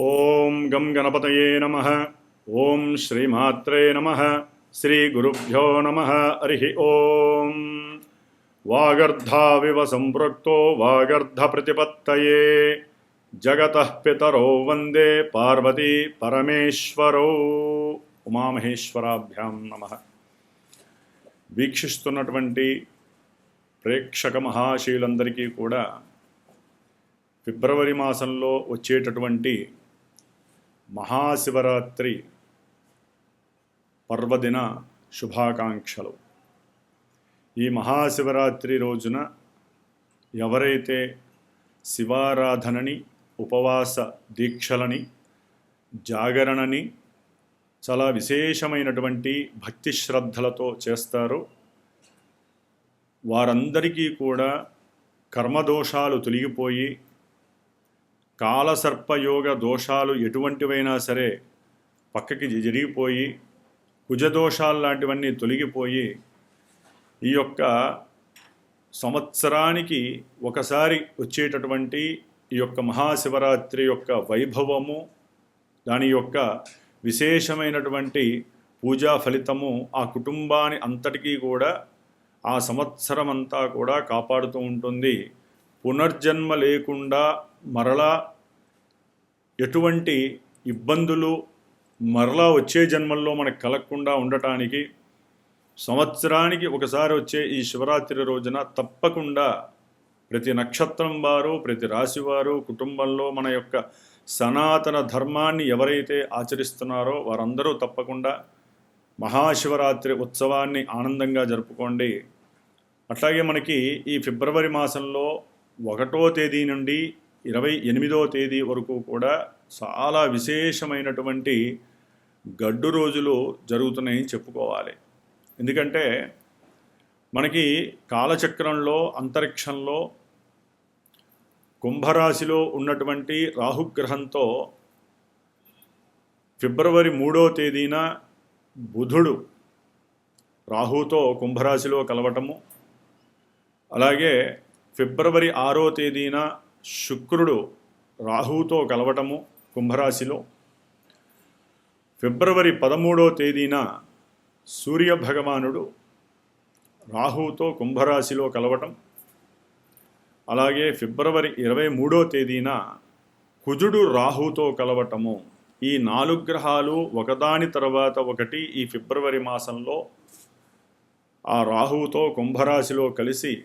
ఓం గం గణపతయే నమ. ఓం శ్రీమాత్రే నమ. శ్రీగురుభ్యో నమ. హరి ఓం. వాగర్ధావివ సంపృక్తో వాగర్ధ ప్రతిపత్తయే. జగత పితరో వందే పార్వతీ పరమేశ్వరో. ఉమామహేశ్వరాభ్యాం నమ. వీక్షిస్తున్నటువంటి ప్రేక్షక మహాశీలందరికీ కూడా ఫిబ్రవరి మాసంలో వచ్చేటటువంటి మహాశివరాత్రి పర్వదిన శుభాకాంక్షలు. ఈ మహాశివరాత్రి రోజున ఎవరైతే శివారాధనని ఉపవాస దీక్షలని జాగరణని చాలా విశేషమైనటువంటి భక్తి శ్రద్ధలతో చేస్తారో వారందరికీ కూడా కర్మదోషాలు తొలగిపోయి కాలసర్పయోగ దోషాలు ఎటువంటివైనా సరే పక్కకి జరిగిపోయి కుజదోషాలు లాంటివన్నీ తొలగిపోయి ఈ యొక్క సంవత్సరానికి ఒకసారి వచ్చేటటువంటి ఈ యొక్క మహాశివరాత్రి యొక్క వైభవము దాని యొక్క విశేషమైనటువంటి పూజా ఫలితము ఆ కుటుంబాన్ని అంతటికీ కూడా ఆ సంవత్సరం అంతా కూడా కాపాడుతూ ఉంటుంది. పునర్జన్మ లేకుండా మరలా ఎటువంటి ఇబ్బందులు మరలా వచ్చే జన్మల్లో మనకు కలగకుండా ఉండటానికి సంవత్సరానికి ఒకసారి వచ్చే ఈ శివరాత్రి రోజున తప్పకుండా ప్రతి నక్షత్రం వారు ప్రతి రాశి వారు కుటుంబంలో మన యొక్క సనాతన ధర్మాన్ని ఎవరైతే ఆచరిస్తున్నారో వారందరూ తప్పకుండా మహాశివరాత్రి ఉత్సవాన్ని ఆనందంగా జరుపుకోండి. అట్లాగే మనకి ఈ ఫిబ్రవరి మాసంలో ఒకటో తేదీ నుండి ఇరవై ఎనిమిదో తేదీ వరకు కూడా చాలా విశేషమైనటువంటి గడ్డు రోజులు జరుగుతున్నాయని చెప్పుకోవాలి. ఎందుకంటే మనకి కాలచక్రంలో అంతరిక్షంలో కుంభరాశిలో ఉన్నటువంటి రాహుగ్రహంతో ఫిబ్రవరి మూడో తేదీన బుధుడు రాహుతో కుంభరాశిలో కలవటము అలాగే ఫిబ్రవరి ఆరో తేదీన శుక్రుడు రాహుతో కలవటము కుంభరాశిలో. ఫిబ్రవరి పదమూడో తేదీన సూర్య భగవానుడు రాహుతో కుంభరాశిలో కలవటం. అలాగే ఫిబ్రవరి ఇరవై మూడో తేదీన కుజుడు రాహుతో కలవటము. ఈ నాలుగు గ్రహాలు ఒకదాని తర్వాత ఒకటి ఈ ఫిబ్రవరి మాసంలో ఆ రాహువుతో కుంభరాశిలో కలిసి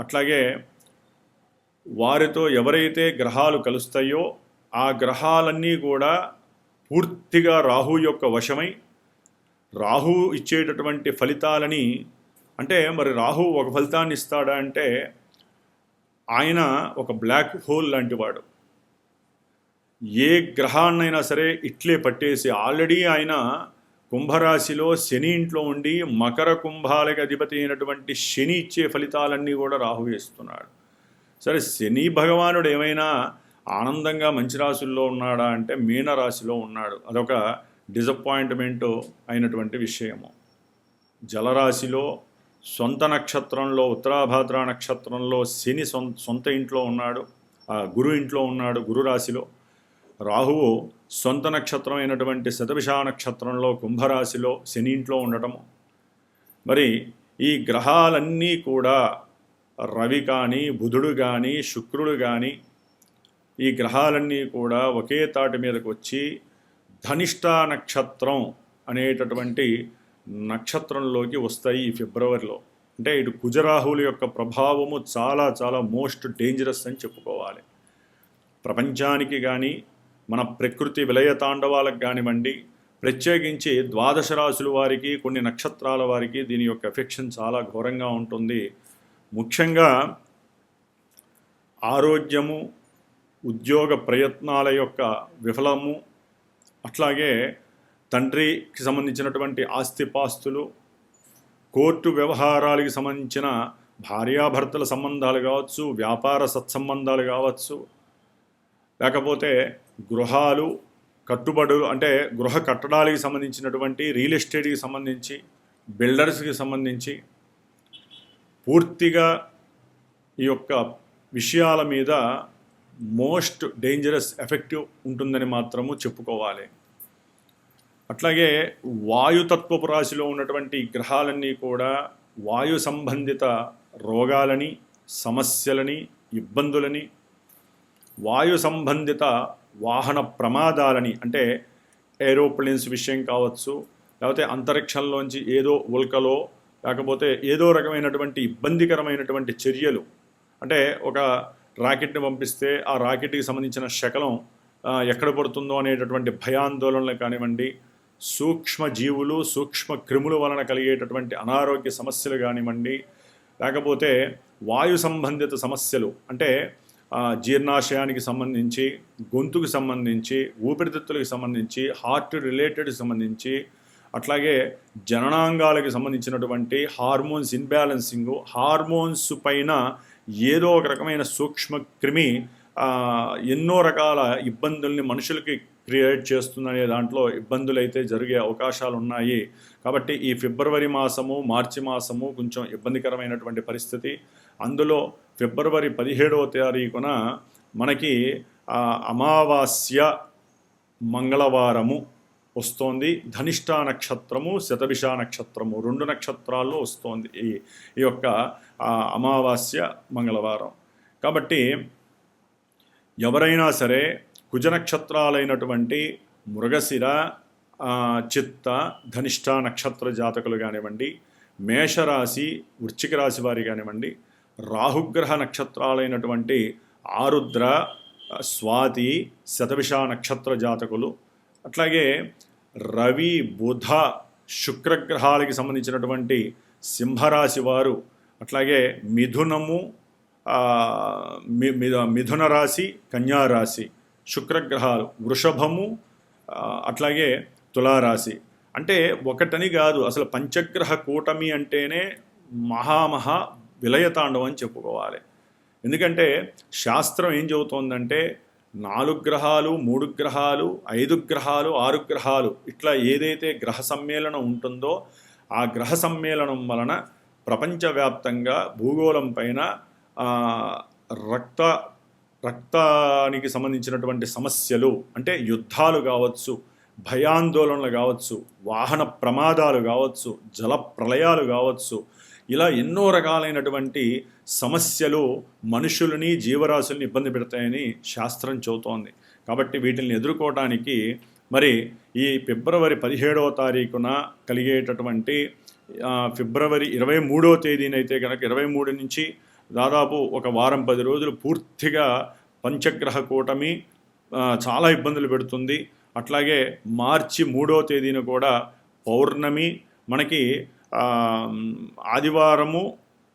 అట్లాగే వారితో ఎవరైతే గ్రహాలు కలుస్తాయో ఆ గ్రహాలన్నీ కూడా పూర్తిగా రాహు యొక్క వశమై రాహు ఇచ్చేటటువంటి ఫలితాలని అంటే మరి రాహు ఒక ఫలితాన్ని ఇస్తాడా అంటే ఆయన ఒక బ్లాక్ హోల్ లాంటివాడు ఏ గ్రహాన్నైనా సరే ఇట్లే పట్టేసి ఆల్రెడీ ఆయన కుంభరాశిలో శని ఇంట్లో ఉండి మకర కుంభాలకి అధిపతి అయినటువంటి శని ఇచ్చే ఫలితాలన్నీ కూడా రాహు వేస్తున్నాడు. సరే శని భగవానుడు ఏమైనా ఆనందంగా మంచి రాశుల్లో ఉన్నాడా అంటే మీన రాశిలో ఉన్నాడు. అదొక డిసప్పాయింట్మెంట్ అయినటువంటి విషయము. జలరాశిలో సొంత నక్షత్రంలో ఉత్తరాభాద్ర నక్షత్రంలో శని సొంత సొంత ఇంట్లో ఉన్నాడు. ఆ గురు ఇంట్లో ఉన్నాడు గురు రాశిలో. రాహువు సొంత నక్షత్రం అయినటువంటి శతభిషా నక్షత్రంలో కుంభరాశిలో శనింట్లో ఉండటము. మరి ఈ గ్రహాలన్నీ కూడా రవి కానీ బుధుడు కానీ శుక్రుడు కానీ ఈ గ్రహాలన్నీ కూడా ఒకే తాటి మీదకు వచ్చి ధనిష్ట నక్షత్రం అనేటటువంటి నక్షత్రంలోకి వస్తాయి ఈ ఫిబ్రవరిలో. అంటే ఇటు కుజరాహువుల యొక్క ప్రభావము చాలా చాలా మోస్ట్ డేంజరస్ అని చెప్పుకోవాలి. ప్రపంచానికి కానీ మన ప్రకృతి విలయ తాండవాలకు కానివ్వండి ప్రత్యేకించి ద్వాదశ రాశుల వారికి కొన్ని నక్షత్రాల వారికి దీని యొక్క ఎఫెక్షన్ చాలా ఘోరంగా ఉంటుంది. ముఖ్యంగా ఆరోగ్యము ఉద్యోగ ప్రయత్నాల యొక్క విఫలము అట్లాగే తండ్రికి సంబంధించినటువంటి ఆస్తిపాస్తులు కోర్టు వ్యవహారాలకి సంబంధించిన భార్యాభర్తల సంబంధాలు కావచ్చు వ్యాపార సత్సంబంధాలు కావచ్చు లేకపోతే గృహాలు కట్టుబడులు అంటే గృహ కట్టడాలకి సంబంధించినటువంటి రియల్ ఎస్టేట్కి సంబంధించి బిల్డర్స్కి సంబంధించి పూర్తిగా ఈ యొక్క విషయాల మీద మోస్ట్ డేంజరస్ ఎఫెక్టివ్ ఉంటుందని మాత్రము చెప్పుకోవాలి. అట్లాగే వాయుతత్వపు రాశిలో ఉన్నటువంటి గ్రహాలన్నీ కూడా వాయు సంబంధిత రోగాలని సమస్యలని ఇబ్బందులని వాయు సంబంధిత వాహన ప్రమాదాలని అంటే ఏరోప్లేన్స్ విషయం కావచ్చు లేకపోతే అంతరిక్షంలోంచి ఏదో ఉల్కలో లేకపోతే ఏదో రకమైనటువంటి ఇబ్బందికరమైనటువంటి చర్యలు అంటే ఒక రాకెట్ని పంపిస్తే ఆ రాకెట్కి సంబంధించిన శకలం ఎక్కడ పడుతుందో అనేటటువంటి భయాందోళనలు కానివ్వండి సూక్ష్మ జీవులు సూక్ష్మ క్రిముల వలన కలిగేటటువంటి అనారోగ్య సమస్యలు కానివ్వండి లేకపోతే వాయు సంబంధిత సమస్యలు అంటే జీర్ణాశయానికి సంబంధించి గొంతుకు సంబంధించి ఊపిరితిత్తులకు సంబంధించి హార్ట్ రిలేటెడ్ సంబంధించి అట్లాగే జననాంగాలకు సంబంధించినటువంటి హార్మోన్స్ ఇన్బ్యాలెన్సింగ్ హార్మోన్స్ పైన ఏదో ఒక రకమైన సూక్ష్మ క్రిమి ఎన్నో రకాల ఇబ్బందుల్ని మనుషులకి క్రియేట్ చేస్తుందనే దాంట్లో ఇబ్బందులు అయితే జరిగే అవకాశాలు ఉన్నాయి కాబట్టి ఈ ఫిబ్రవరి మాసము మార్చి మాసము కొంచెం ఇబ్బందికరమైనటువంటి పరిస్థితి. అందులో ఫిబ్రవరి పదిహేడవ తారీఖున మనకి ఆ, అమావాస్య మంగళవారము వస్తోంది. ధనిష్ట నక్షత్రము శతభిష నక్షత్రము రెండు నక్షత్రాల్లో వస్తోంది ఈ ఈ యొక్క అమావాస్య మంగళవారం. కాబట్టి ఎవరైనా సరే కుజ నక్షత్రాలైనటువంటి మృగశిర చిత్త ధనిష్ట నక్షత్ర జాతకులు కానివ్వండి మేషరాశి వృశ్చిక రాశి వారి కానివ్వండి రాహుగ్రహ నక్షత్రాలైనటువంటి ఆరుద్ర స్వాతి శతభిష నక్షత్ర జాతకులు అట్లాగే రవి బుధ శుక్రగ్రహాలకి సంబంధించినటువంటి సింహరాశి వారు అట్లాగే మిథునము మి- మిథున రాశి కన్యారాశి శుక్రగ్రహాలు వృషభము అట్లాగే తులారాశి. అంటే ఒకటని కాదు అసలు పంచగ్రహ కూటమి అంటేనే మహామహా విలయతాండవం అని చెప్పుకోవాలి. ఎందుకంటే శాస్త్రం ఏం చెబుతోందంటే నాలుగు గ్రహాలు మూడు గ్రహాలు ఐదు గ్రహాలు ఆరు గ్రహాలు ఇట్లా ఏదైతే గ్రహ సమ్మేళనం ఉంటుందో ఆ గ్రహ సమ్మేళనం వలన ప్రపంచవ్యాప్తంగా భూగోళం పైన రక్త రక్తానికి సంబంధించినటువంటి సమస్యలు అంటే యుద్ధాలు కావచ్చు భయాందోళనలు కావచ్చు వాహన ప్రమాదాలు కావచ్చు జల ప్రళయాలు కావచ్చు ఇలా ఎన్నో రకాలైనటువంటి సమస్యలు మనుషులని జీవరాశుల్ని ఇబ్బంది పెడతాయని శాస్త్రం చెబుతోంది. కాబట్టి వీటిని ఎదుర్కోవటానికి మరి ఈ ఫిబ్రవరి పదిహేడవ తారీఖున కలిగేటటువంటి ఫిబ్రవరి ఇరవై మూడవ తేదీనైతే కనుక ఇరవై మూడు నుంచి దాదాపు ఒక వారం పది రోజులు పూర్తిగా పంచగ్రహ కూటమి చాలా ఇబ్బందులు పెడుతుంది. అట్లాగే మార్చి మూడో తేదీన కూడా పౌర్ణమి మనకి ఆదివారము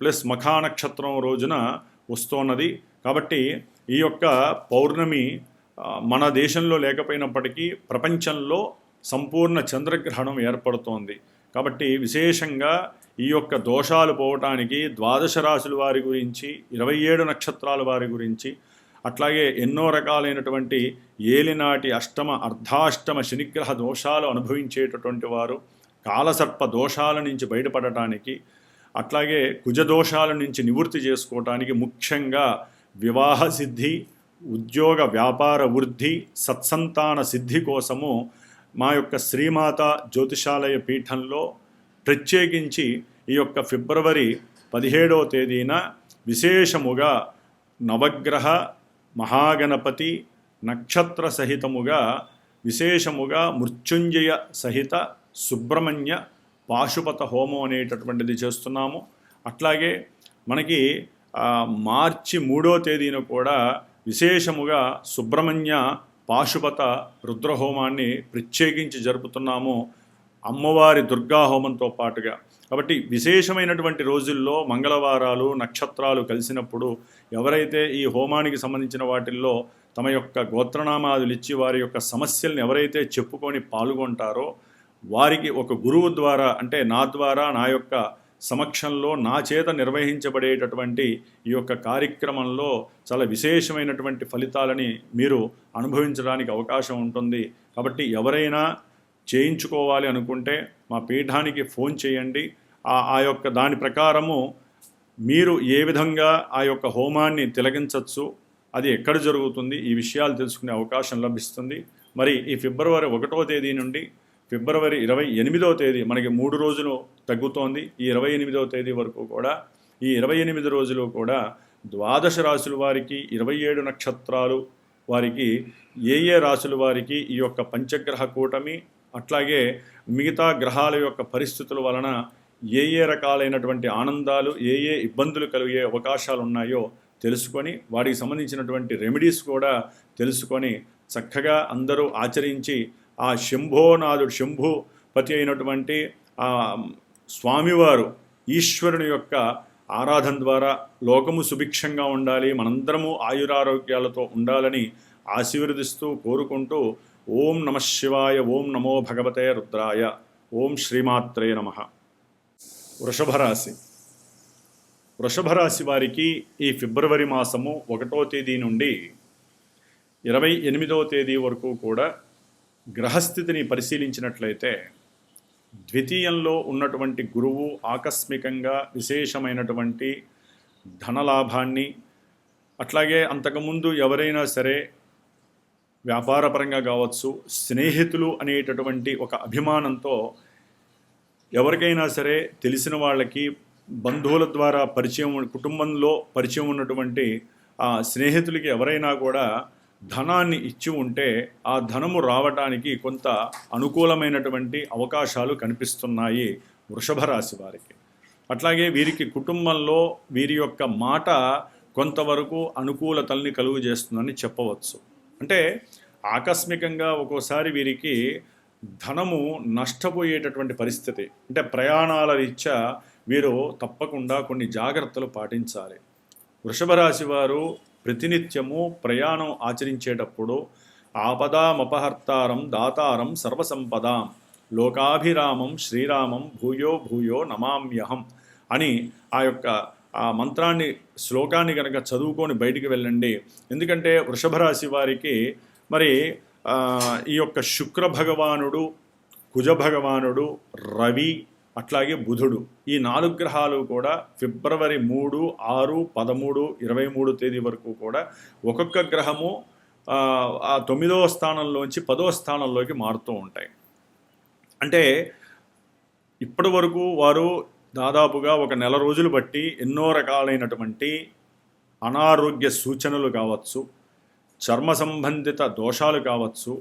ప్లస్ మఖా నక్షత్రం రోజున వస్తున్నది. కాబట్టి ఈ యొక్క పౌర్ణమి మన దేశంలో లేకపోయినప్పటికీ ప్రపంచంలో సంపూర్ణ చంద్రగ్రహణం ఏర్పడుతోంది. కాబట్టి విశేషంగా ఈ యొక్క దోషాలు పోవటానికి ద్వాదశ రాశుల వారి గురించి ఇరవై ఏడు నక్షత్రాల వారి గురించి అట్లాగే ఎన్నో రకాలైనటువంటి ఏలినాటి అష్టమ అర్ధాష్టమ శనిగ్రహ దోషాలు అనుభవించేటటువంటి వారు కాలసర్ప దోషాల నుంచి బయటపడటానికి అట్లాగే కుజ దోషాల నుంచి నివృత్తి చేసుకోవటానికి ముఖ్యంగా వివాహ సిద్ధి ఉద్యోగ వ్యాపార వృద్ధి సత్సంతాన సిద్ధి కోసము మా యొక్క శ్రీమాత జ్యోతిషాలయ పీఠంలో ప్రత్యేకించి ఈ యొక్క ఫిబ్రవరి పదిహేడవ తేదీన విశేషముగా నవగ్రహ మహాగణపతి నక్షత్ర సహితముగా విశేషముగా మృత్యుంజయ సహిత సుబ్రహ్మణ్య పాశుపత హోమం అనేటటువంటిది చేస్తున్నాము. అట్లాగే మనకి మార్చి మూడో తేదీన కూడా విశేషముగా సుబ్రహ్మణ్య పాశుపత రుద్రహోమాన్ని ప్రత్యేకించి జరుపుతున్నాము అమ్మవారి దుర్గా హోమంతో పాటుగా. కాబట్టి విశేషమైనటువంటి రోజుల్లో మంగళవారాలు నక్షత్రాలు కలిసినప్పుడు ఎవరైతే ఈ హోమానికి సంబంధించిన వాటిల్లో తమ యొక్క గోత్రనామాదులు ఇచ్చి వారి యొక్క సమస్యల్ని ఎవరైతే చెప్పుకొని పాల్గొంటారో వారికి ఒక గురువు ద్వారా అంటే నా ద్వారా నా యొక్క సమక్షంలో నా చేత నిర్వహించబడేటటువంటి ఈ యొక్క కార్యక్రమంలో చాలా విశేషమైనటువంటి ఫలితాలని మీరు అనుభవించడానికి అవకాశం ఉంటుంది. కాబట్టి ఎవరైనా చేయించుకోవాలి అనుకుంటే మా పీఠానికి ఫోన్ చేయండి. ఆ యొక్క దాని ప్రకారము మీరు ఏ విధంగా ఆ యొక్క హోమాన్ని తిలగించవచ్చు అది ఎక్కడ జరుగుతుంది ఈ విషయాలు తెలుసుకునే అవకాశం లభిస్తుంది. మరి ఈ ఫిబ్రవరి ఒకటో తేదీ నుండి ఫిబ్రవరి ఇరవై ఎనిమిదవ తేదీ మనకి మూడు రోజులు తగ్గుతోంది. ఈ ఇరవై ఎనిమిదవ తేదీ వరకు కూడా ఈ ఇరవై ఎనిమిది రోజులు కూడా ద్వాదశ రాశుల వారికి ఇరవై ఏడు నక్షత్రాలు వారికి ఏ ఏ రాశుల వారికి ఈ యొక్క పంచగ్రహ కూటమి అట్లాగే మిగతా గ్రహాల యొక్క పరిస్థితుల వలన ఏ ఏ రకాలైనటువంటి ఆనందాలు ఏ ఏ ఇబ్బందులు కలిగే అవకాశాలు ఉన్నాయో తెలుసుకొని వాటికి సంబంధించినటువంటి రెమెడీస్ కూడా తెలుసుకొని చక్కగా అందరూ ఆచరించి ఆ శంభోనాథుడు శంభుపతి అయినటువంటి ఆ స్వామివారు ఈశ్వరుని యొక్క ఆరాధన ద్వారా లోకము సుభిక్షంగా ఉండాలి మనందరము ఆయురారోగ్యాలతో ఉండాలని ఆశీర్వదిస్తూ కోరుకుంటూ ఓం నమ శివాయ ఓం నమో భగవతే రుద్రాయ ఓం శ్రీమాత్రే నమ. వృషభరాశి. వృషభరాశి వారికి ఈ ఫిబ్రవరి మాసము ఒకటో తేదీ నుండి ఇరవై ఎనిమిదవ తేదీ వరకు కూడా గ్రహస్థితిని పరిశీలించినట్లయితే ద్వితీయంలో ఉన్నటువంటి గురువు ఆకస్మికంగా విశేషమైనటువంటి ధనలాభాన్ని అట్లాగే అంతకుముందు ఎవరైనా సరే వ్యాపారపరంగా కావచ్చు స్నేహితులు అనేటటువంటి ఒక అభిమానంతో ఎవరికైనా సరే తెలిసిన వాళ్ళకి బంధువుల ద్వారా పరిచయం కుటుంబంలో పరిచయం ఉన్నటువంటి ఆ స్నేహితులకి ఎవరైనా కూడా ధనాన్ని ఇచ్చి ఉంటే ఆ ధనము రావటానికి కొంత అనుకూలమైనటువంటి అవకాశాలు కనిపిస్తున్నాయి వృషభ రాశి వారికి. అట్లాగే వీరికి కుటుంబంలో వీరి యొక్క మాట కొంతవరకు అనుకూలతల్ని కలుగు చేస్తుందని చెప్పవచ్చు. అంటే ఆకస్మికంగా ఒక్కోసారి వీరికి ధనము నష్టపోయేటటువంటి పరిస్థితి అంటే ప్రయాణాల రీత్యా వీరు తప్పకుండా కొన్ని జాగ్రత్తలు పాటించాలి. వృషభ రాశి వారు ప్రతినిత్యము ప్రయాణం ఆచరించేటప్పుడు ఆపదామపహర్తారం దాతారం సర్వసంపదాం. లోకాభిరామం శ్రీరామం భూయో భూయో నమామ్యహం అని ఆ యొక్క ఆ మంత్రాన్ని శ్లోకాన్ని కనుక చదువుకొని బయటికి వెళ్ళండి. ఎందుకంటే వృషభ రాశి వారికి మరి ఈ యొక్క శుక్ర భగవానుడు కుజ భగవానుడు రవి అట్లాగే బుధుడు. ఈ నాలుగు గ్రహాలు కూడా ఫిబ్రవరి మూడు ఆరు పదమూడు ఇరవై మూడు తేదీ వరకు కూడా ఒక్కొక్క గ్రహము ఆ, తొమ్మిదవ స్థానంలోంచి పదవ స్థానంలోకి మారుతూ ఉంటాయి. అంటే ఇప్పటి వరకు వారు దాదాపుగా ఒక నెల రోజులు బట్టి ఎన్నో రకాలైనటువంటి అనారోగ్య సూచనలు కావచ్చు చర్మ సంబంధిత దోషాలు కావచ్చు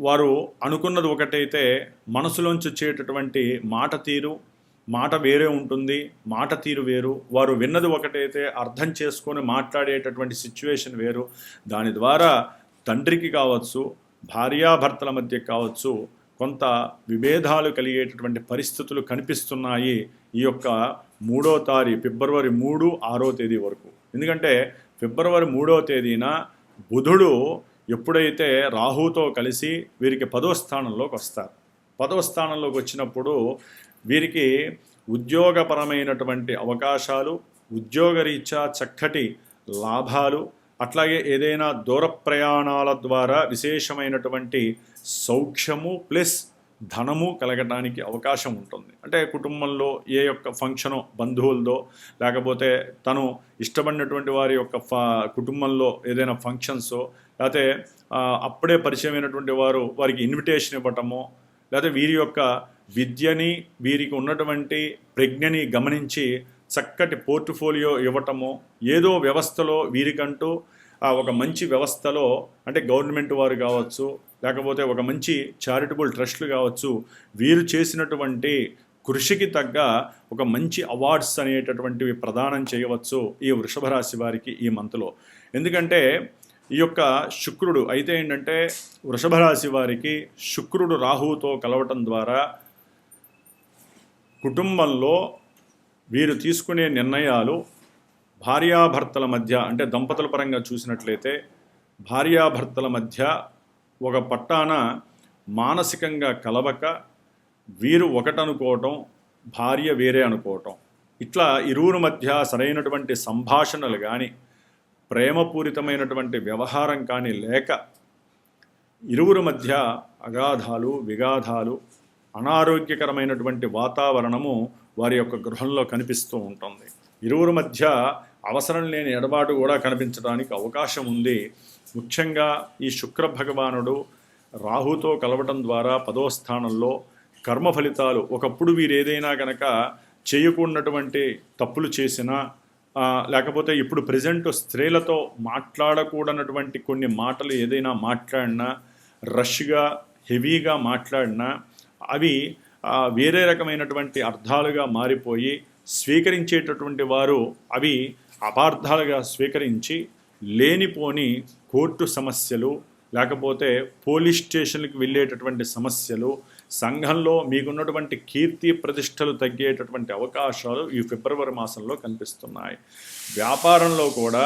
వారు అనుకున్నది ఒకటైతే మనసులోంచి వచ్చేటటువంటి మాట తీరు మాట వేరే ఉంటుంది మాట తీరు వేరు. వారు విన్నది ఒకటైతే అర్థం చేసుకొని మాట్లాడేటటువంటి సిచ్యువేషన్ వేరు. దాని ద్వారా తండ్రికి కావచ్చు భార్యాభర్తల మధ్య కావచ్చు కొంత విభేదాలు కలిగేటటువంటి పరిస్థితులు కనిపిస్తున్నాయి ఈ యొక్క మూడో తారీ ఫిబ్రవరి మూడు ఆరో తేదీ వరకు. ఎందుకంటే ఫిబ్రవరి మూడో తేదీన బుధుడు ఎప్పుడైతే రాహుతో కలిసి వీరికి పదో స్థానంలోకి వస్తారు. పదవ స్థానంలోకి వచ్చినప్పుడు వీరికి ఉద్యోగపరమైనటువంటి అవకాశాలు ఉద్యోగరీత్యా చక్కటి లాభాలు అట్లాగే ఏదైనా దూర ప్రయాణాల ద్వారా విశేషమైనటువంటి సౌఖ్యము ప్లస్ ధనము కలగడానికి అవకాశం ఉంటుంది. అంటే కుటుంబంలో ఏ యొక్క ఫంక్షను బంధువులదో లేకపోతే తను ఇష్టపడినటువంటి వారి యొక్క ఫ కుటుంబంలో ఏదైనా ఫంక్షన్సో లేకపోతే అప్పుడే పరిచయమైనటువంటి వారు వారికి ఇన్విటేషన్ ఇవ్వటము లేకపోతే వీరి యొక్క విద్యని వీరికి ఉన్నటువంటి ప్రజ్ఞని గమనించి చక్కటి పోర్ట్ఫోలియో ఇవ్వటము ఏదో వ్యవస్థలో వీరికంటూ ఒక మంచి వ్యవస్థలో అంటే గవర్నమెంట్ వారు కావచ్చు లేకపోతే ఒక మంచి చారిటబుల్ ట్రస్ట్లు కావచ్చు వీరు చేసినటువంటి కృషికి తగ్గ ఒక మంచి అవార్డ్స్ అనేటటువంటివి ప్రదానం చేయవచ్చు ఈ వృషభ రాశి వారికి ఈ మంత్లో ఎందుకంటే ఈ యొక్క శుక్రుడు అయితే ఏంటంటే వృషభ రాశి వారికి శుక్రుడు రాహువుతో కలవటం ద్వారా కుటుంబంలో వీరు తీసుకునే నిర్ణయాలు భార్యాభర్తల మధ్య అంటే దంపతుల పరంగా చూసినట్లయితే భార్యాభర్తల మధ్య ఒక పట్టాన మానసికంగా కలవక వీరు ఒకటనుకోవటం భార్య వేరే అనుకోవటం. ఇట్లా ఇరువురు మధ్య సరైనటువంటి సంభాషణలు కానీ ప్రేమపూరితమైనటువంటి వ్యవహారం కానీ లేక ఇరువురు మధ్య అగాధాలు విగాధాలు అనారోగ్యకరమైనటువంటి వాతావరణము వారి యొక్క గృహంలో కనిపిస్తూ ఉంటుంది. ఇరువురు మధ్య అవసరం లేని ఎడబాటు కూడా కనిపించడానికి అవకాశం ఉంది. ముఖ్యంగా ఈ శుక్ర భగవానుడు రాహుతో కలవటం ద్వారా పదో స్థానంలో కర్మ ఫలితాలు ఒకప్పుడు వీరు ఏదైనా కనుక చేయకూడనటువంటి తప్పులు చేసినా లేకపోతే ఇప్పుడు ప్రజెంట్ స్త్రీలతో మాట్లాడకూడనటువంటి కొన్ని మాటలు ఏదైనా మాట్లాడినా రష్గా హెవీగా మాట్లాడినా అవి వేరే రకమైనటువంటి అర్థాలుగా మారిపోయి స్వీకరించేటటువంటి వారు అవి అపార్థాలుగా స్వీకరించి లేనిపోని కోర్టు సమస్యలు లేకపోతే పోలీస్ స్టేషన్కి వెళ్ళేటటువంటి సమస్యలు సంఘంలో మీకున్నటువంటి కీర్తి ప్రతిష్టలు తగ్గేటటువంటి అవకాశాలు ఈ ఫిబ్రవరి మాసంలో కనిపిస్తున్నాయి. వ్యాపారంలో కూడా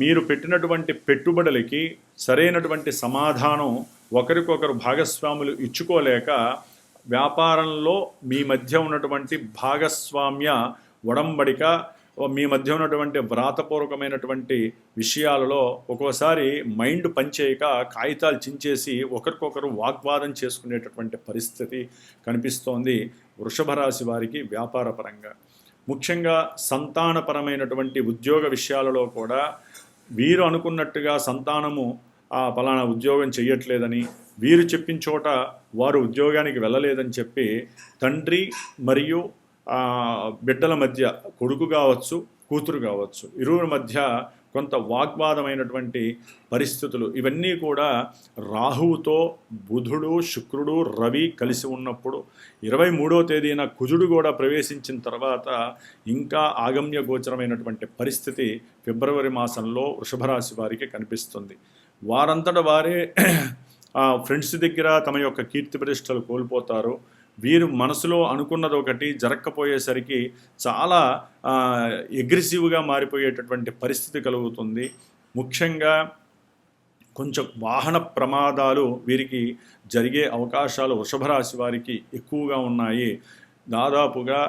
మీరు పెట్టినటువంటి పెట్టుబడులకి సరైనటువంటి సమాధానం ఒకరికొకరు భాగస్వాములు ఇచ్చుకోలేక వ్యాపారంలో మీ మధ్య ఉన్నటువంటి భాగస్వామ్య ఒడంబడిక మీ మధ్య ఉన్నటువంటి వ్రాతపూర్వకమైనటువంటి విషయాలలో ఒక్కోసారి మైండ్ పనిచేయక కాగితాలు చించేసి ఒకరికొకరు వాగ్వాదం చేసుకునేటటువంటి పరిస్థితి కనిపిస్తోంది వృషభ రాశి వారికి వ్యాపారపరంగా. ముఖ్యంగా సంతానపరమైనటువంటి ఉద్యోగ విషయాలలో కూడా వీరు అనుకున్నట్టుగా సంతానము ఆ పలానా ఉద్యోగం చేయట్లేదని వీరు చెప్పిన చోట వారు ఉద్యోగానికి వెళ్ళలేదని చెప్పి తండ్రి మరియు బిడ్డల మధ్య కొడుకు కావచ్చు కూతురు కావచ్చు ఇరువురి మధ్య కొంత వాగ్వాదమైనటువంటి పరిస్థితులు. ఇవన్నీ కూడా రాహువుతో బుధుడు శుక్రుడు రవి కలిసి ఉన్నప్పుడు ఇరవై మూడో తేదీన కుజుడు కూడా ప్రవేశించిన తర్వాత ఇంకా ఆగమ్య గోచరమైనటువంటి పరిస్థితి ఫిబ్రవరి మాసంలో వృషభరాశి వారికి కనిపిస్తుంది. వారంతట వారే ఫ్రెండ్స్ దగ్గర తమ యొక్క కీర్తి ప్రతిష్టలు కోల్పోతారు. వీరు మనసులో అనుకున్నది ఒకటి జరగకపోయేసరికి చాలా అగ్రెసివ్గా మారిపోయేటటువంటి పరిస్థితి కలుగుతుంది. ముఖ్యంగా కొంచెం వాహన ప్రమాదాలు వీరికి జరిగే అవకాశాలు వృషభరాశి వారికి ఎక్కువగా ఉన్నాయి. దాదాపుగా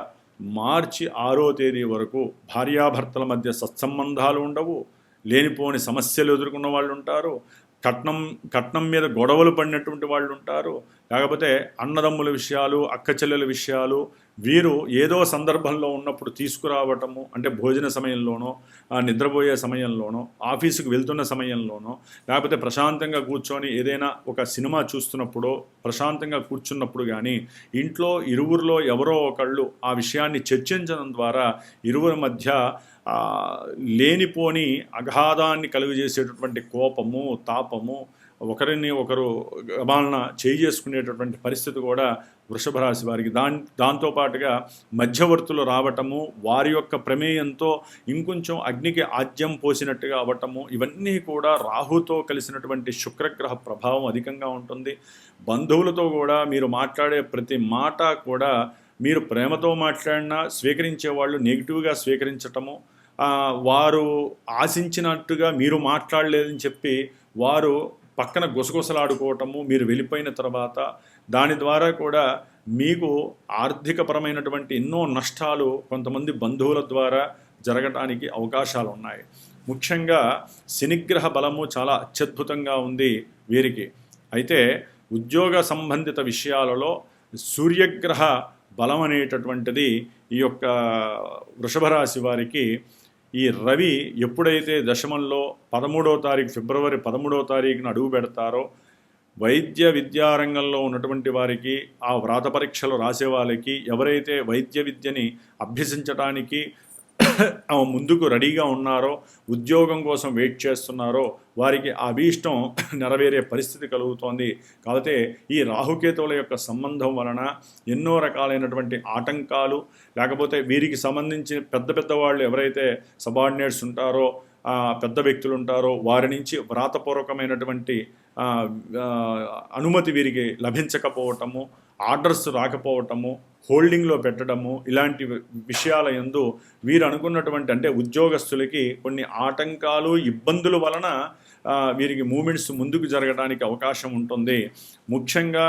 మార్చి ఆరో తేదీ వరకు భార్యాభర్తల మధ్య సత్సంబంధాలు ఉండవు. లేనిపోని సమస్యలు ఎదుర్కొన్న వాళ్ళు ఉంటారు కట్నం కట్నం మీద గొడవలు పడినటువంటి వాళ్ళు ఉంటారు. లేకపోతే అన్నదమ్ముల విషయాలు అక్క చెల్లెల విషయాలు వీరు ఏదో సందర్భంలో ఉన్నప్పుడు తీసుకురావటము అంటే భోజన సమయంలోనో నిద్రపోయే సమయంలోనో ఆఫీసుకు వెళ్తున్న సమయంలోనో లేకపోతే ప్రశాంతంగా కూర్చొని ఏదైనా ఒక సినిమా చూస్తున్నప్పుడో ప్రశాంతంగా కూర్చున్నప్పుడు కానీ ఇంట్లో ఇరువురిలో ఎవరో ఒకళ్ళు ఆ విషయాన్ని చర్చించడం ద్వారా ఇరువురి మధ్య లేనిపోని అగాధాన్ని కలుగజేసేటటువంటి కోపము తాపము ఒకరిని ఒకరు గమాలన చేయి చేసుకునేటటువంటి పరిస్థితి కూడా వృషభ రాశి వారికి. దాని దాంతోపాటుగా మధ్యవర్తులు రావటము వారి యొక్క ప్రమేయంతో ఇంకొంచెం అగ్నికి ఆజ్యం పోసినట్టుగా అవ్వటము ఇవన్నీ కూడా రాహుతో కలిసినటువంటి శుక్రగ్రహ ప్రభావం అధికంగా ఉంటుంది. బంధువులతో కూడా మీరు మాట్లాడే ప్రతి మాట కూడా మీరు ప్రేమతో మాట్లాడినా స్వీకరించే వాళ్ళు నెగిటివ్గా స్వీకరించటము వారు ఆశించినట్టుగా మీరు మాట్లాడలేదని చెప్పి వారు పక్కన గుసగుసలాడుకోవటము మీరు వెళ్ళిపోయిన తర్వాత దాని ద్వారా కూడా మీకు ఆర్థికపరమైనటువంటి ఎన్నో నష్టాలు కొంతమంది బంధువుల ద్వారా జరగటానికి అవకాశాలు ఉన్నాయి ముఖ్యంగా శనిగ్రహ బలము చాలా అత్యద్భుతంగా ఉంది వీరికి. అయితే ఉద్యోగ సంబంధిత విషయాలలో సూర్యగ్రహ బలం అనేటటువంటిది ఈ యొక్క వృషభ రాశి వారికి ఈ రవి ఎప్పుడైతే దశమంలో పదమూడవ తారీఖు ఫిబ్రవరి పదమూడవ తారీఖున అడుగు పెడతారో వైద్య విద్యారంగంలో ఉన్నటువంటి వారికి ఆ వ్రాత పరీక్షలు రాసే వాళ్ళకి ఎవరైతే వైద్య విద్యని అభ్యసించడానికి ముందుకు రెడీగా ఉన్నారో ఉద్యోగం కోసం వెయిట్ చేస్తున్నారో వారికి అభీష్టం నెరవేరే పరిస్థితి కలుగుతోంది. కాకపోతే ఈ రాహుకేతువుల యొక్క సంబంధం వలన ఎన్నో రకాలైనటువంటి ఆటంకాలు లేకపోతే వీరికి సంబంధించి పెద్ద పెద్ద వాళ్ళు ఎవరైతే సబార్డినేట్స్ ఉంటారో పెద్ద వ్యక్తులు ఉంటారో వారి నుంచి వ్రాతపూర్వకమైనటువంటి అనుమతి వీరికి లభించకపోవటము ఆర్డర్స్ రాకపోవటము హోల్డింగ్లో పెట్టడము ఇలాంటి విషయాల యందు వీరు అనుకున్నటువంటి అంటే ఉద్యోగస్తులకి కొన్ని ఆటంకాలు ఇబ్బందుల వలన వీరికి మూమెంట్స్ ముందుకు జరగడానికి అవకాశం ఉంటుంది. ముఖ్యంగా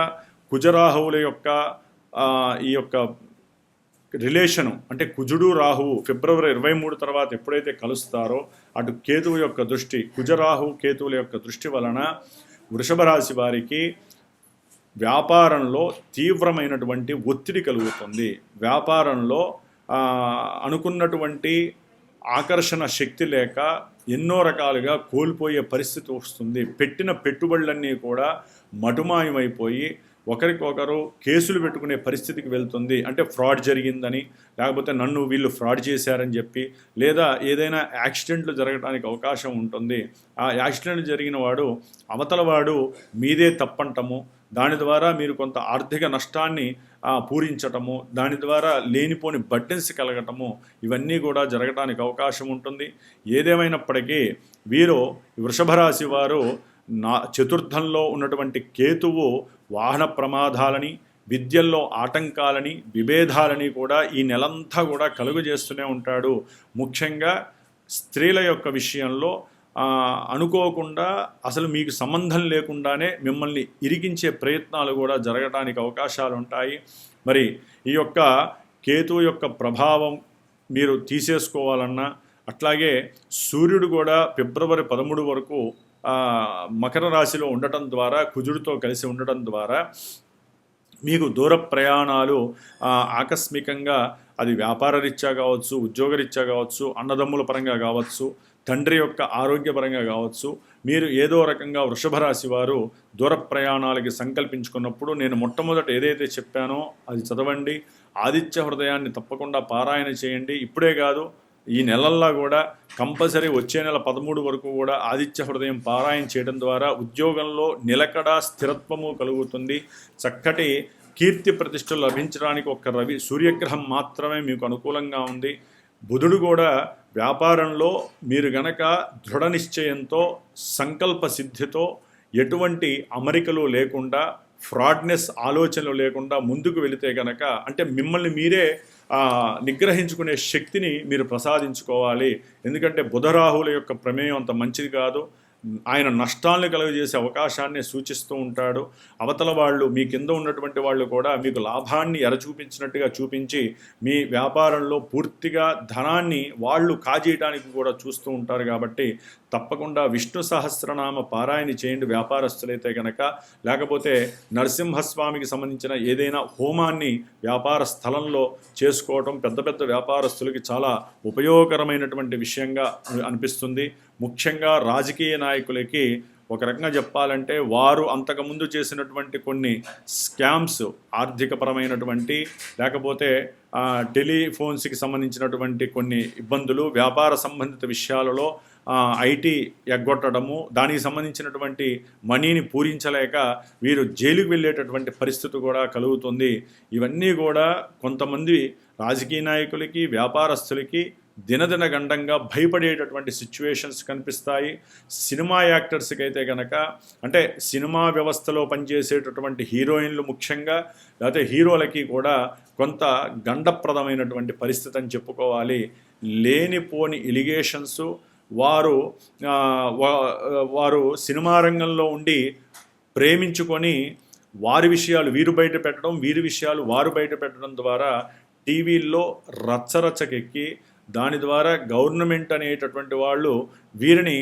కుజరాహువుల యొక్క ఈ యొక్క రిలేషను అంటే కుజుడు రాహువు ఫిబ్రవరి ఇరవై మూడు తర్వాత ఎప్పుడైతే కలుస్తారో అటు కేతువు యొక్క దృష్టి కుజరాహు కేతువుల యొక్క దృష్టి వలన వృషభ రాశి వారికి వ్యాపారంలో తీవ్రమైనటువంటి ఒత్తిడి కలుగుతుంది. వ్యాపారంలో అనుకున్నటువంటి ఆకర్షణ శక్తి లేక ఎన్నో రకాలుగా కోల్పోయే పరిస్థితి వస్తుంది. పెట్టిన పెట్టుబడులన్నీ కూడా మటుమాయమైపోయి ఒకరికొకరు కేసులు పెట్టుకునే పరిస్థితికి వెళ్తుంది. అంటే ఫ్రాడ్ జరిగిందని లేకపోతే నన్ను వీళ్ళు ఫ్రాడ్ చేశారని చెప్పి లేదా ఏదైనా యాక్సిడెంట్లు జరగడానికి అవకాశం ఉంటుంది. ఆ యాక్సిడెంట్ జరిగిన వాడు అవతల వాడు మీదే తప్పంటము. దాని ద్వారా మీరు కొంత ఆర్థిక నష్టాన్ని పూరించటము. దాని ద్వారా లేనిపోని బడ్డెన్స్ కలగటము. ఇవన్నీ కూడా జరగడానికి అవకాశం ఉంటుంది. ఏదేమైనప్పటికీ వీరు వృషభరాశి వారు నా చతుర్థంలో ఉన్నటువంటి కేతువు వాహన ప్రమాదాలని విద్యల్లో ఆటంకాలని విభేదాలని కూడా ఈ నెలంతా కూడా కలుగజేస్తూనే ఉంటాడు. ముఖ్యంగా స్త్రీల యొక్క విషయంలో అనుకోకుండా అసలు మీకు సంబంధం లేకుండానే మిమ్మల్ని ఇరికించే ప్రయత్నాలు కూడా జరగడానికి అవకాశాలు ఉంటాయి. మరి ఈ యొక్క కేతు యొక్క ప్రభావం మీరు తీసేసుకోవాలన్నా అట్లాగే సూర్యుడు కూడా ఫిబ్రవరి పదమూడు వరకు మకర రాశిలో ఉండటం ద్వారా కుజుడితో కలిసి ఉండటం ద్వారా మీకు దూర ప్రయాణాలు ఆకస్మికంగా అది వ్యాపార రీత్యా కావచ్చు ఉద్యోగరీత్యా కావచ్చు అన్నదమ్ముల పరంగా కావచ్చు తండ్రి యొక్క ఆరోగ్యపరంగా కావచ్చు మీరు ఏదో రకంగా వృషభ రాశి వారు దూర ప్రయాణాలకి సంకల్పించుకున్నప్పుడు నేను మొట్టమొదట ఏదైతే చెప్పానో అది చదవండి. ఆదిత్య హృదయాన్ని తప్పకుండా పారాయణ చేయండి. ఇప్పుడే కాదు ఈ నెలల్లో కూడా కంపల్సరీ వచ్చే నెల పదమూడు వరకు కూడా ఆదిత్య హృదయం పారాయణ చేయడం ద్వారా ఉద్యోగంలో నిలకడ స్థిరత్వము కలుగుతుంది. చక్కటి కీర్తి ప్రతిష్టలు లభించడానికి ఒక్క రవి సూర్యగ్రహం మాత్రమే మీకు అనుకూలంగా ఉంది. బుధుడు కూడా వ్యాపారంలో మీరు గనక దృఢ నిశ్చయంతో సంకల్ప సిద్ధితో ఎటువంటి అమరికలు లేకుండా ఫ్రాడ్నెస్ ఆలోచనలు లేకుండా ముందుకు వెళితే గనక అంటే మిమ్మల్ని మీరే నిగ్రహించుకునే శక్తిని మీరు ప్రసాదించుకోవాలి. ఎందుకంటే బుధరాహుల యొక్క ప్రమేయం అంత మంచిది కాదు. ఆయన నష్టాలను కలుగజేసే అవకాశాన్ని సూచిస్తూ ఉంటాడు. అవతల వాళ్ళు మీ కింద ఉన్నటువంటి వాళ్ళు కూడా మీకు లాభాన్ని ఎరచూపించినట్టుగా చూపించి మీ వ్యాపారంలో పూర్తిగా ధనాన్ని వాళ్ళు కాజేయడానికి కూడా చూస్తూ ఉంటారు కాబట్టి తప్పకుండా విష్ణు సహస్రనామ పారాయణ చేయండి వ్యాపారస్తులైతే గనక. లేకపోతే నరసింహస్వామికి సంబంధించిన ఏదైనా హోమాన్ని వ్యాపార స్థలంలో చేసుకోవటం పెద్ద పెద్ద వ్యాపారస్తులకి చాలా ఉపయోగకరమైనటువంటి విషయంగా అనిపిస్తుంది. ముఖ్యంగా రాజకీయ నాయకులకి ఒక రకంగా చెప్పాలంటే వారు అంతకుముందు చేసినటువంటి కొన్ని స్కామ్స్ ఆర్థికపరమైనటువంటి లేకపోతే టెలిఫోన్స్కి సంబంధించినటువంటి కొన్ని ఇబ్బందులు వ్యాపార సంబంధిత విషయాలలో ఐటీ ఎగ్గొట్టడము దానికి సంబంధించినటువంటి మనీని పూరించలేక వీరు జైలుకు వెళ్ళేటటువంటి పరిస్థితి కూడా కలుగుతుంది. ఇవన్నీ కూడా కొంతమంది రాజకీయ నాయకులకి వ్యాపారస్తులకి దినదిన గండంగా భయపడేటటువంటి సిచ్యువేషన్స్ కనిపిస్తాయి. సినిమా యాక్టర్స్కి అయితే కనుక అంటే సినిమా వ్యవస్థలో పనిచేసేటటువంటి హీరోయిన్లు ముఖ్యంగా లేకపోతే హీరోలకి కూడా కొంత గండప్రదమైనటువంటి పరిస్థితి అని చెప్పుకోవాలి. లేనిపోని ఎలిగేషన్స్ వారు వారు సినిమా రంగంలో ఉండి ప్రేమించుకొని వారి విషయాలు వీరు బయట పెట్టడం వీరి విషయాలు వారు బయట పెట్టడం ద్వారా టీవీల్లో రచ్చరచ్చకెక్కి దాని ద్వారా గవర్నమెంట్ అనేటటువంటి వాళ్ళు వీరిని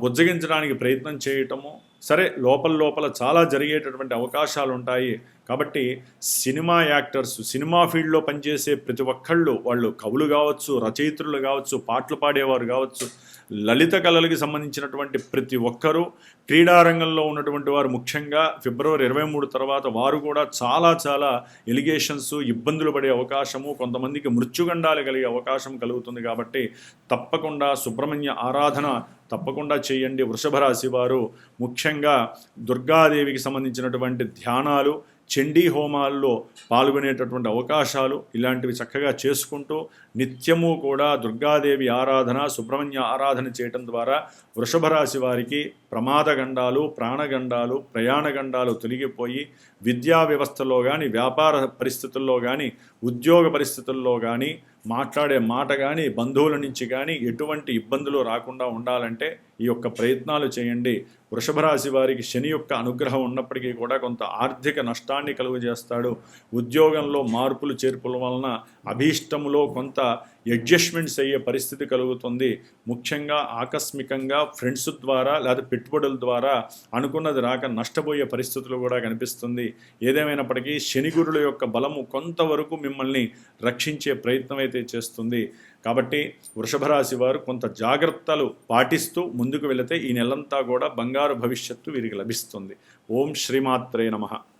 బుజ్జగించడానికి ప్రయత్నం చేయటము సరే లోపల లోపల చాలా జరిగేటటువంటి అవకాశాలు ఉంటాయి కాబట్టి సినిమా యాక్టర్స్ సినిమా ఫీల్డ్లో పనిచేసే ప్రతి ఒక్కళ్ళు వాళ్ళు కవులు కావచ్చు రచయిత్రులు కావచ్చు పాటలు పాడేవారు కావచ్చు లలిత కళలకి సంబంధించినటువంటి ప్రతి ఒక్కరూ క్రీడారంగంలో ఉన్నటువంటి వారు ముఖ్యంగా ఫిబ్రవరి ఇరవై మూడు తర్వాత వారు కూడా చాలా చాలా ఎలిగేషన్స్ ఇబ్బందులు పడే అవకాశము కొంతమందికి మృత్యుగండాలు కలిగే అవకాశం కలుగుతుంది కాబట్టి తప్పకుండా సుబ్రహ్మణ్య ఆరాధన తప్పకుండా చేయండి. వృషభ రాశి వారు ముఖ్యంగా దుర్గాదేవికి సంబంధించినటువంటి ధ్యానాలు చండీ హోమాల్లో పాల్గొనేటటువంటి అవకాశాలు ఇలాంటివి చక్కగా చేసుకుంటూ నిత్యము కూడా దుర్గాదేవి ఆరాధన సుబ్రహ్మణ్య ఆరాధన చేయటం ద్వారా వృషభ రాశి వారికి ప్రమాదగండాలు ప్రాణగండాలు ప్రయాణగండాలు తొలగిపోయి విద్యా వ్యవస్థలో కానీ వ్యాపార పరిస్థితుల్లో కానీ ఉద్యోగ పరిస్థితుల్లో కానీ మాట్లాడే మాట కానీ బంధువుల నుంచి కానీ ఎటువంటి ఇబ్బందులు రాకుండా ఉండాలంటే ఈ యొక్క ప్రయత్నాలు చేయండి. వృషభ రాశి వారికి శని యొక్క అనుగ్రహం ఉన్నప్పటికీ కూడా కొంత ఆర్థిక నష్టాన్ని కలుగజేస్తాడు. ఉద్యోగంలో మార్పులు చేర్పుల వలన అభీష్టములో కొంత అడ్జస్ట్మెంట్స్ అయ్యే పరిస్థితి కలుగుతుంది. ముఖ్యంగా ఆకస్మికంగా ఫ్రెండ్స్ ద్వారా లేదా పెట్టుబడుల ద్వారా అనుకున్నది రాక నష్టపోయే పరిస్థితులు కూడా కనిపిస్తుంది. ఏదేమైనప్పటికీ శని గురుల యొక్క బలము కొంతవరకు మిమ్మల్ని రక్షించే ప్రయత్నం అయితే చేస్తుంది. కాబట్టి వృషభరాశి వారు కొంత జాగ్రత్తలు పాటిస్తూ ముందుకు వెళితే ఈ నెలంతా కూడా బంగారు భవిష్యత్తు వీరికి లభిస్తుంది. ఓం శ్రీమాత్రే నమః.